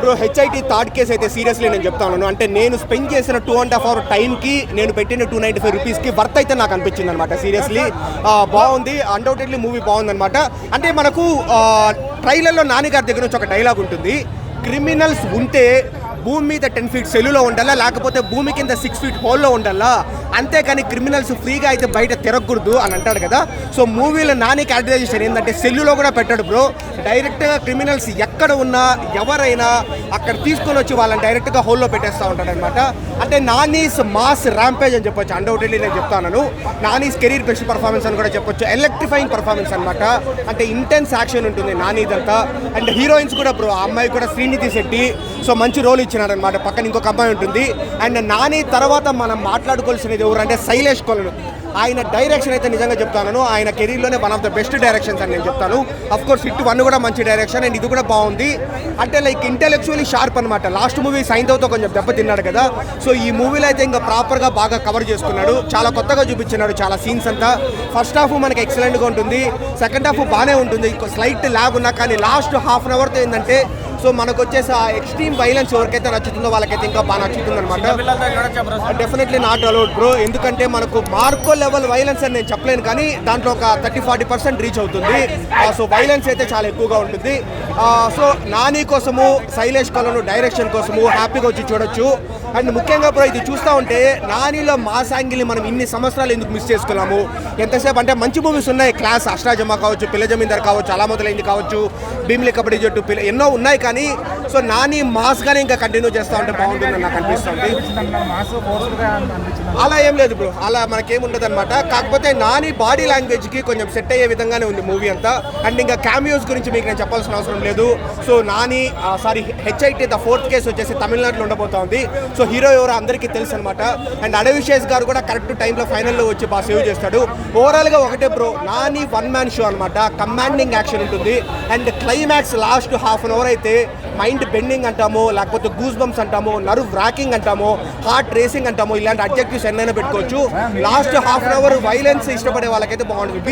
Bro HIT third case అయితే seriously నేను చెప్తాను అంటే నేను స్పెండ్ చేసిన టూ అండ్ హాఫ్ అవర్ టైంకి నేను పెట్టిన టూ నైంటీ ఫైవ్ రూపీస్కి వర్త్ అయితే నాకు అనిపించింది అనమాట సీరియస్లీ బాగుంది అన్డౌటెడ్లీ మూవీ బాగుంది అనమాట అంటే మనకు ట్రైలర్లో నాన్నగారి దగ్గర నుంచి ఒక డైలాగ్ ఉంటుంది. క్రిమినల్స్ ఉంటే భూమి మీద టెన్ ఫీట్ సెల్లులో ఉండాలా లేకపోతే భూమి కింద సిక్స్ ఫీట్ హోల్లో ఉండాలా? అంతేకాని క్రిమినల్స్ ఫ్రీగా అయితే బయట తిరగకూడదు అని అంటాడు కదా. సో మూవీలో నాని క్యారెక్టరైజేషన్ ఏంటంటే సెల్లులో కూడా పెట్టాడు బ్రో. డైరెక్ట్గా క్రిమినల్స్ ఎక్కడ ఉన్నా ఎవరైనా అక్కడ తీసుకొని వచ్చి వాళ్ళని డైరెక్ట్గా హోల్లో పెట్టేస్తూ ఉంటాడు అనమాట అంటే నానీస్ మాస్ ర్యాంపేజ్ అని చెప్పొచ్చు అండౌటెడ్లీ నేను చెప్తాను నానీస్ కెరీర్ బెస్ట్ పర్ఫార్మెన్స్ అని కూడా చెప్పొచ్చు ఎలక్ట్రిఫైయింగ్ పర్ఫార్మెన్స్ అనమాట అంటే ఇంటెన్స్ యాక్షన్ ఉంటుంది నాని అండ్ హీరోయిన్స్ కూడా బ్రో ఆ అమ్మాయి కూడా శ్రీనిధి శెట్టి. సో మంచి రోల్ ఇచ్చినాడు అనమాట పక్కన ఇంకొక అమ్మాయి ఉంటుంది. అండ్ నాని తర్వాత మనం మాట్లాడుకోవాల్సినది ఎవరు అంటే శైలేష్ కొలను ఆయన డైరెక్షన్ అయితే నిజంగా చెప్తాను. ఆయన కెరీర్లోనే one of the best directions అని నేను చెప్తాను. అఫ్ కోర్స్ హిట్ వన్ కూడా మంచి డైరెక్షన్ అండ్ ఇది కూడా బాగుంది. అంటే లైక్ ఇంటెలెక్చువల్లీ షార్ప్ అనమాట లాస్ట్ మూవీ సైంధవ్తో కొంచెం దెబ్బతిన్నాడు కదా. సో ఈ మూవీలో అయితే ఇంకా ప్రాపర్గా బాగా కవర్ చేసుకున్నాడు చాలా కొత్తగా చూపించినాడు చాలా సీన్స్ అంతా. ఫస్ట్ హాఫ్ మనకి ఎక్సలెంట్గా ఉంటుంది. సెకండ్ హాఫ్ బాగానే ఉంటుంది. స్లైట్ ల్యాగ్ ఉన్నా కానీ లాస్ట్ హాఫ్ అన్ అవర్తో ఏంటంటే సో మనకు వచ్చేసి ఆ ఎక్స్ట్రీమ్ వైలెన్స్ ఎవరికైతే నచ్చుతుందో వాళ్ళకైతే ఇంకా బాగా నచ్చుతుంది అనమాట డెఫినెట్లీ నాట్ అలౌడ్ బ్రో ఎందుకంటే మనకు మార్కో లెవెల్ వైలెన్స్ అని నేను చెప్పలేను కానీ దాంట్లో ఒక థర్టీ ఫార్టీ పర్సెంట్ రీచ్ అవుతుంది. సో వైలెన్స్ అయితే చాలా ఎక్కువగా ఉంటుంది. సో నాని కోసము శైలేష్ కలను డైరెక్షన్ కోసము హ్యాపీగా వచ్చి చూడొచ్చు. అండ్ ముఖ్యంగా బ్రో ఇది చూస్తూ ఉంటే నానిలో మాస్ యాంగిల్ని మనం ఇన్ని సంవత్సరాలు ఎందుకు మిస్ చేసుకున్నాము? ఎంతసేపు అంటే మంచి మూవీస్ ఉన్నాయి. క్లాస్ అష్టాజమా కావచ్చు పిల్ల జమీందర్ కావచ్చు అలా మొదలైంది కావచ్చు భీమిలి కబడ్డీ జట్టు పిల్ల ఎన్నో ఉన్నాయి కానీ సో నాని మాస్గానే ఇంకా కంటిన్యూ చేస్తూ ఉంటే బాగుంటుందని నాకు అనిపిస్తుంది. అలా ఏం లేదు బ్రో అలా మనకేముండదు అనమాట కాకపోతే నాని బాడీ లాంగ్వేజ్కి కొంచెం సెట్ అయ్యే విధంగానే ఉంది మూవీ అంతా. అండ్ ఇంకా క్యామియోస్ గురించి మీకు నేను చెప్పాల్సిన అవసరం లేదు. So Nani sorry HIT the fourth case వచ్చేసి తమిళనాడులో ఉండబోతా ఉంది. సో హీరో ఎవరో అందరికీ తెలుసు అనమాట అండ్ అడవిశేష్ గారు కూడా కరెక్ట్ టైంలో ఫైనల్లో వచ్చి బాగా సేవ్ చేస్తాడు. ఓవరాల్గా ఒకటే bro Nani one man show అనమాట కమాండింగ్ యాక్షన్ ఉంటుంది. And climax last half an hour అయితే మైండ్ బెండింగ్ అంటామో లేకపోతే గూస్ బంప్స్ అంటామో నర్వ్ ర్యాకింగ్ అంటామో హార్ట్ రేసింగ్ అంటామో ఇలాంటి అబ్జెక్టివ్స్ ఎన్నైనా పెట్టుకోవచ్చు. Last half an hour violence ఇష్టపడే వాళ్ళకైతే బాగుంటుంది.